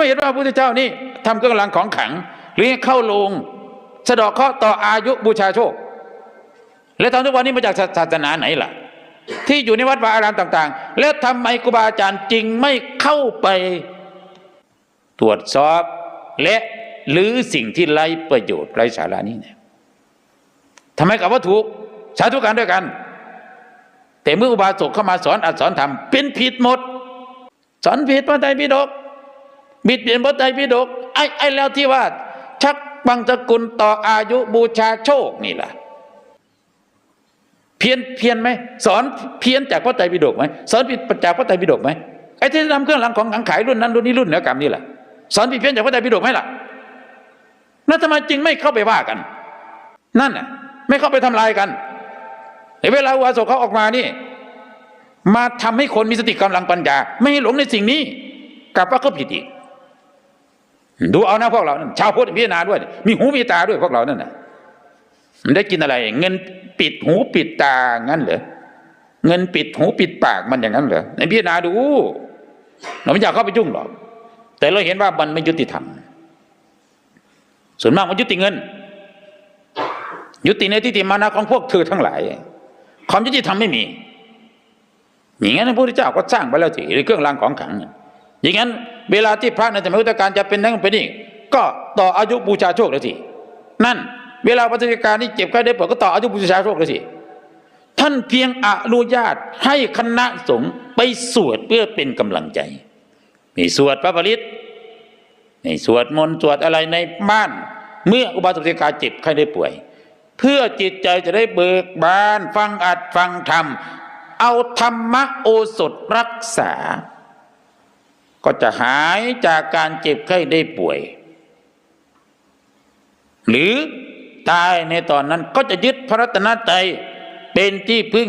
ไม่เห็นว่าพระพุทธเจ้านี่ทำเครื่องรางของขัง หรือเข้าลงสะดอกเคราะห์ต่ออายุบูชาโชค แล้วทำทุกวันนี้มาจากศาสนาไหนล่ะ ที่อยู่ในวัดวาอารามต่าง ๆ แล้วทำไมครูบาอาจารย์จริงไม่เข้าไปตรวจสอบ และหรือสิ่งที่ไร้ประโยชน์ไร้สาระนี้เนี่ยทำไมกับว่าถูกสาธุการด้วยกัน แต่เมื่ออุบาสกเข้ามาสอนอัดสอนธรรมเป็นผิดหมด สอนผิดพระไตรปิฎก บิดเบียนพระไตรปิฎกไอ้ไอ้แล้วที่ว่า ชักบังสกุลต่ออายุบูชาโชคนี่แหละเพี้ยนเพี้ยนไหมสอนเพี้ยนจากพระไตรปิฎกไหมสอนผิดจากพระไตรปิฎกไหมไอ้ที่ทำเครื่องรางของขังขายรุ่นนั้นรุ่นนี้รุ่นเหนือกรรมนี่แหละสอนผิดเพี้ยนจากพระไตรปิฎกไหมล่ะแล้วทำไมจริงไม่เข้าไปว่ากัน นั่นน่ะไม่เข้าไปทำลายกันแต่เวลาอุบาสกเขาออกมานี่ มาทำให้คนมีสติกำลังปัญญา ไม่ให้หลงในสิ่งนี้กลับว่าเขาผิดอีก ดูเอานะพวกเรานั่นชาวพุทธพิจารณาด้วย มีหูมีตาด้วยพวกเรานั่นน่ะมันได้กินอะไร เงินปิดหูปิดตางั้นเหรอเงินปิดหูปิดปากมันอย่างนั้นเหรอในพิจารณาดูเราไม่อยากเข้าไปยุ่งหรอกแต่เราเห็นว่ามันไม่ยุติธรรมส่วนมากมันยุติเงิน ยุติในทิฏฐิมานะของพวกเธอทั้งหลาย ความยุติธรรมไม่มีอย่างนั้นพระพุทธเจ้าก็สร้างไปแล้วสิเครื่องรางของขังอย่างนั้น เวลาที่พระในสมัยพุทธกาลจะเป็นนั่นเป็นนี่ก็ต่ออายุบูชาโชคแล้วสินั่น เวลาปฏิการนี่เจ็บไข้ได้ป่วยก็ต่ออายุบูชาโชคแล้วสิท่านเพียงอนุญาตให้คณะสงฆ์ไปสวดเพื่อเป็นกำลังใจมีสวดพระปริตมีสวดมนต์สวดอะไรในบ้าน เมื่ออุบาสกปฏิการเจ็บไข้ได้ป่วย เพื่อจิตใจจะได้เบิกบาน ฟังอัดฟังธรรม เอาธรรมโอสถรักษา ก็จะหายจากการเจ็บไข้ได้ป่วย หรือตายในตอนนั้นก็จะยึดพระรัตนตรัยเป็นที่พึ่ง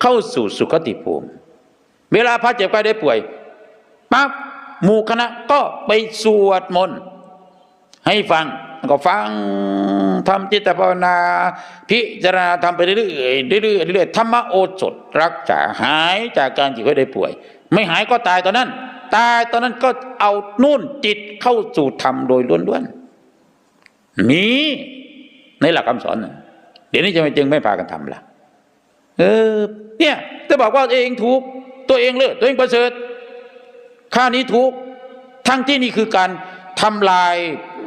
เข้าสู่สุคติภูมิ เวลาพระเจ็บไข้ได้ป่วยปั๊บหมู่คณะก็ไปสวดมนต์ให้ฟังก็ฟังทำจิตภาวนา พิจารณาทำไปเรื่อยๆเรื่อยๆเรื่อยๆธรรมโอสถรักษาหายจากการเจ็บไข้ได้ป่วย ไม่หายก็ตายตอนนั้น ตายตอนนั้นก็เอานุ่นจิตเข้าสู่ธรรมโดยล้วนๆมีในหลักคำสอนเดี๋ยวนี้จะไม่จึงไม่พากันทำละเออ เนี่ยจะบอกว่าตัวเองถูก ตัวเองเลิศตัวเองประเสริฐข้านี้ถูก ทั้งที่นี่คือการทำลาย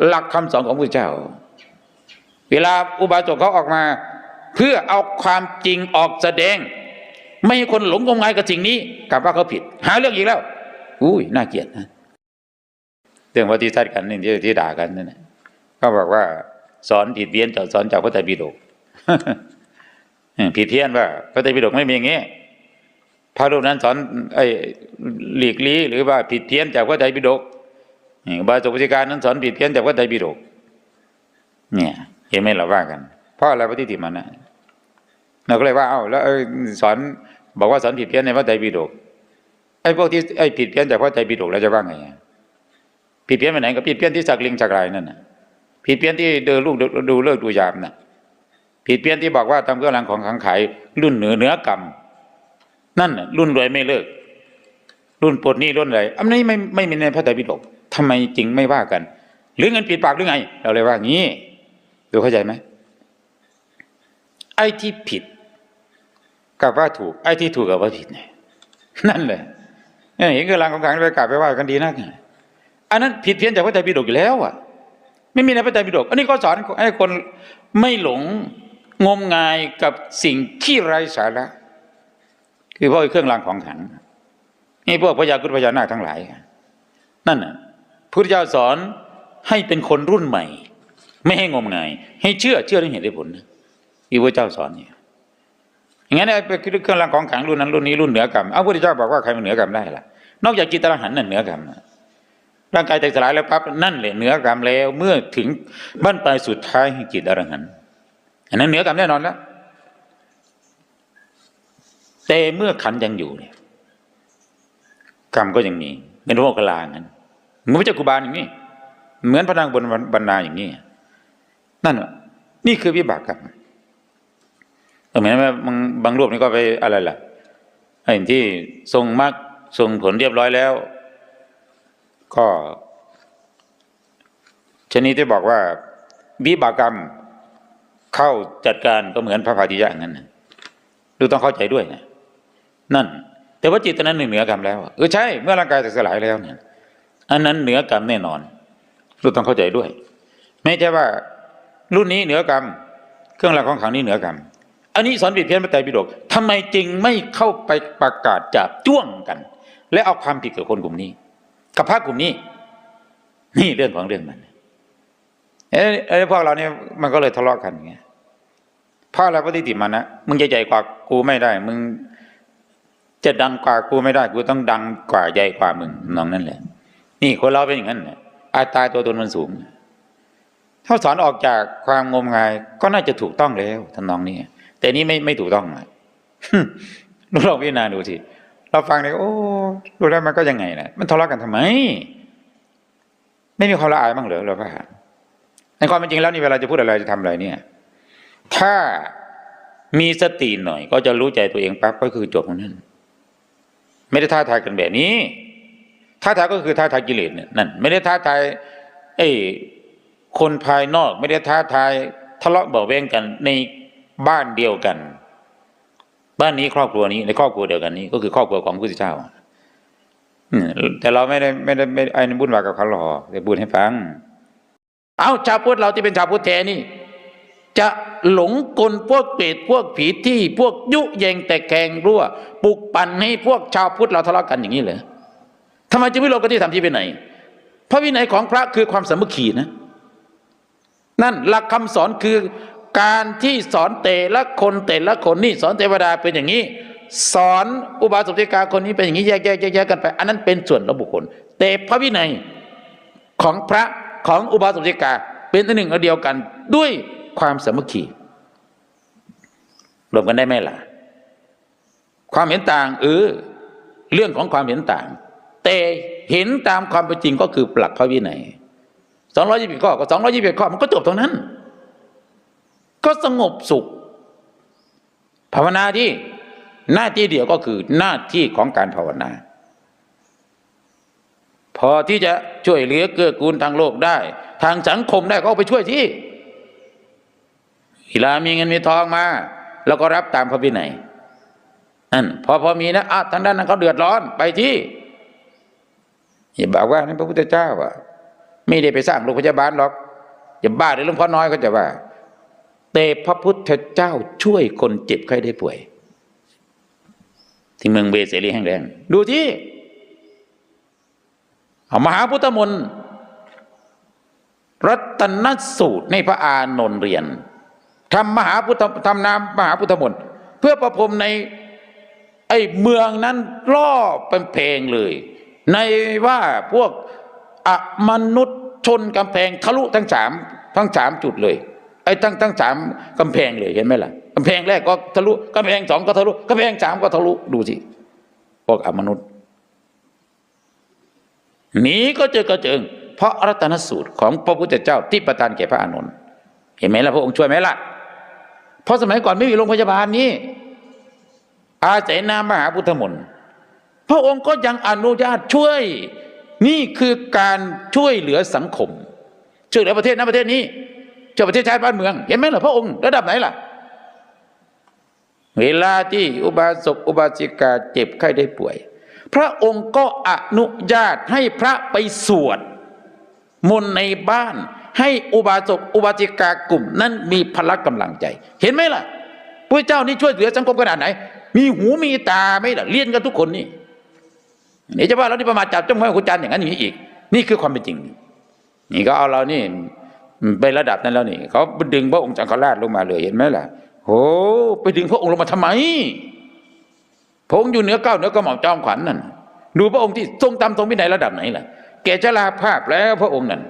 หลักคำสอนของพระเจ้า เวลาอุบาสกเขาออกมา เพื่อเอาความจริงออกแสดง ไม่ให้คนหลงงมงายกับสิ่งนี้กลับว่าเขาผิด หาเรื่องอีกแล้ว อุ้ยน่าเกลียดนะเรื่องวัติทัศน์กันนี่ที่ที่ด่ากันนั่นนะเขาบอกว่า สอนผิดเพี้ยนจากสอนจากพระไตรปิฎกผิดเพี้ยนว่าพระไตรปิฎกไม่มีอย่างงี้พระรูปนั้นสอนไอ้หลีกลี้หรือว่าผิดเพี้ยนจากพระไตรปิฎกบาสุปฏิการนั้นสอนผิดเพี้ยนจากพระไตรปิฎกเนี่ย เห็นไหมเราว่ากันเพราะอะไรพระทิฏฐิมานนะเราก็เลยว่าเอ้าแล้วสอนบอกว่าสอนผิดเพี้ยนในพระไตรปิฎก อ้พวกที่ไอ้ผิดเพี้ยนจากพระไตรปิฎกแล้วจะว่าไงผิดเพี้ยนไปไหนก็ผิดเพี้ยนที่สักลิงสักลายนั่นน่ะผิดเพี้ยนที่เดินลูกดูเลิกดูยามน่ะผิดเพี้ยนที่บอกว่าทำเครื่องรางของขังขายรุ่นเหนือเหนือกรรมนั่นน่ะรุ่นรวยไม่เลิก รุ่นปลดหนี้รุ่นอะไรอันนี้ไม่ไม่มีในพระไตรปิฎกทำไมจริงไม่ว่ากัน หรือเงินปิดปากหรือไง เราเลยว่างี้ดูเข้าใจไหมไอ้ที่ผิดกับว่าถูก ไอ้ที่ถูกกับว่าผิดเนี่ยนั่นเลย เห็นเครื่องรางของขังไปกราบไปไหว้กันดีนักอันนั้นผิดเพี้ยนจากพระไตรปิฎกอยู่แล้วอะ ไม่มีในพระไตรปิฎกอันนี้ก็สอนให้คนไม่หลงงมงายกับสิ่งที่ไร้สาระคือพวกเครื่องรางของขลังนี่พวกพญากุฎพญานาคทั้งหลาย นั่นน่ะพุทธเจ้าสอนให้เป็นคนรุ่นใหม่ ไม่ให้งมงาย ให้เชื่อเชื่อได้เห็นได้ผลที่พระเจ้าสอนเนี่ย อย่างนั้นไอ้เครื่องรางของขลังรุ่นนั้นรุ่นนี้รุ่นเหนือกรรมเอาพระเจ้าบอกว่าใครมันเหนือกรรมได้ล่ะ นอกจากจิตตรหันนั่นเหนือกรรมร่างกายแตกสลายแล้วปั๊บนั่นแหละเหนือกรรมแล้ว เมื่อถึงบ้านปลายสุดท้ายแห่งจิตอรหันต์อันนั้นเหนือกรรมแน่นอนแล้วแต่เมื่อขันยังอยู่เนี่ยกรรมก็ยังมีเป็นโรคลางั้นเหมือนพระเจ้ากุบาลอย่างนี้ เหมือนพระนางบนบรรณาอย่างนี้นั่นนี่คือวิบากกรรม เหมือนบางบางรูปนี่ก็ไปอะไรล่ะไอ้ที่ทรงมรรคทรงผลเรียบร้อยแล้ว ก็ ชนิดที่บอกว่าวิบากกรรมเข้าจัดการก็เหมือนพระพาธิยะอย่างนั้นนะดูต้องเข้าใจด้วยนะนั่น แต่ว่าจิตตอนนั้นเหนือกรรมแล้วเออใช่เมื่อร่างกายแตกสลายแล้วเนี่ยอันนั้นเหนือกรรมแน่นอนดูต้องเข้าใจด้วย ไม่ใช่ว่า รุ่นนี้เหนือกรรม เครื่องรางของขลังนี้เหนือกรรม อันนี้สอนบิดเพี้ยนพระไตรปิฎกทำไมจึงไม่เข้าไปประกาศจับจ้วงกัน และเอาความผิดกับคนกลุ่มนี้ กับพระกลุ่มนี้ นี่เรื่องของเรื่องมันเอ้ยเอ้พวกเราเนี่ยมันก็เลยทะเลาะกันอย่างเงี้ยเพราะอะไรปฏิติมานะมึงใหญ่กว่ากูไม่ได้ มึงจะดังกว่ากูไม่ได้ กูต้องดังกว่าใหญ่กว่ามึงน้องนั่นแหละ นี่คนเราเป็นอย่างนั้นอัตราตัวตนมันสูงถ้าสอนออกจากความงมงายก็น่าจะถูกต้องแล้วทำนน้องนี้ แต่นี้ไม่ไม่ถูกต้องนะเราลองพิจารณาดูสิเราฟังเนี่ยโอ้ดูแล้วมันก็ยังไงนะมันทะเลาะกันทำไม ไม่มีความละอายบ้างเหรอเราก็หาในความเป็นจริงแล้วนี่เวลาจะพูดอะไรจะทำอะไรเนี่ย ถ้ามีสติหน่อย ก็จะรู้ใจตัวเองปั๊บก็คือจบตรงนั้นไม่ได้ท้าทายกันแบบนี้ท้าทายก็คือท้าทายกิเลสเนี่ยนั่นไม่ได้ท้าทายไอ้คนภายนอก ไม่ได้ท้าทายทะเลาะเบาแวงกันใน บ้านเดียวกัน บ้านนี้ครอบครัวนี้ในครอบครัวเดียวกันนี้ ก็คือครอบครัวของพระพุทธเจ้าแต่เราไม่ได้ไม่ได้ไม่ไอ้บุญวากับเขาหรอกแต่บุญให้ฟัง เอาชาวพุทธเราที่เป็นชาวพุทธแท้นี่ จะหลงกลพวกเปรตพวกผีที่พวกยุแยงแต่แกงรั่วปลุกปั่นให้พวกชาวพุทธเราทะเลาะกันอย่างนี้เหรอทำไมจึงไม่ลงกันที่ทำที่ไปไหน พระวินัยของพระคือความสามัคคีนะ นั่นหลักคำสอนคือ การที่สอนเตละคนเตละคนนี่สอนเทวดาเป็นอย่างนี้ สอนอุบาสกติกาคนนี้เป็นอย่างนี้แยกแยกแยกแยกกันไป อันนั้นเป็นส่วนระบุคคล แต่พระวินัยของพระของอุบาสกติกาเป็นอันหนึ่งอันเดียวกันด้วยความสามัคคีรวมกันได้ไหมล่ะ ความเห็นต่างเออเรื่องของความเห็นต่าง แต่เห็นตามความเป็นจริงก็คือหลักพระวินัยสองร้อยยี่สิบข้อก็สองร้อยยี่สิบข้อมันก็จบตรงนั้น ก็สงบสุข ภาวนาที่หน้าที่เดียวก็คือหน้าที่ของการภาวนา พอที่จะช่วยเหลือเกื้อกูลทางโลกได้ ทางสังคมได้ก็ไปช่วยที่เวลามีเงินมีทองมา แล้วก็รับตามพระวินัยนั่นพอพอมีนะอะทางด้านนั้นเขาเดือดร้อนไปที่อย่าบอกว่านั่นพระพุทธเจ้าอะไม่ได้ไปสร้างโรงพยาบาลหรอกอย่าบ้าหรือหลวงพ่อน้อยก็จะว่า แต่พระพุทธเจ้าช่วยคนเจ็บไข้ได้ป่วย ที่เมืองเบเสรีแห่งแดงดูที่ามหาพุทธมนต์รัตนสูตรในพระอานนท์เรียนทำมหาพุทธทำนามมหาพุทธมนต์เพื่อประพรมใน ไอ้เมืองนั้นรอบเป็นเพลงเลย ในว่าพวกอมนุษย์ชนกำแพงทะลุทั้งสามทั้งสามจุดเลย ไอ้ทั้งทั้งสามกำแพงเลยเห็นไหมล่ะกำแพงแรกก็ทะลุกำแพงสองก็ทะลุกำแพงสามก็ทะลุดูสิพวกอมนุษย์หนีก็เจอกระเจิง เพราะรัตนสูตรของพระพุทธเจ้าที่ประทานแก่พระอานนท์เห็นไหมล่ะพระองค์ช่วยไหมล่ะ เพราะสมัยก่อนไม่มีโรงพยาบาลนี้ อาศัยนามมหาพุทธมนต์พระองค์ก็ยังอนุญาตช่วย นี่คือการช่วยเหลือสังคม ช่วยเหลือประเทศนั้นประเทศนี้ ช่วยประเทศชาติบ้านเมือง เห็นไหมล่ะพระองค์ระดับไหนล่ะ เวลาที่อุบาสกอุบาสิกาเจ็บไข้ได้ป่วย พระองค์ก็อนุญาตให้พระไปสวดมนต์ในบ้าน ให้อุบาสกอุบาสิกากลุ่ม นั้นมีพละกำลังใจ เห็นไหมล่ะพระเจ้านี่ช่วยเหลือสังคมขนาดไหน มีหูมีตาไหมล่ะเรียนกันทุกคนนี่นี่จะว่าเราที่ประมาทจับจ้องไว้คุณจันอย่างนั้นอย่างนี้อีก นี่คือความเป็นจริง นี่ก็เอาเรานี่ ไประดับนั้นแล้วนี่เขาดึงพระองค์จักรราชลงมาเลยเห็นไหมล่ะโอ้ไปดึงพระองค์ลงมาทำไมพระองค์อยู่เหนือเก้าเหนือกระหม่อมจอมขวัญนั่นดูพระองค์ที่ทรงตามทรงวินัยระดับไหนล่ะแกจะลาภาพแล้วพระองค์นั่น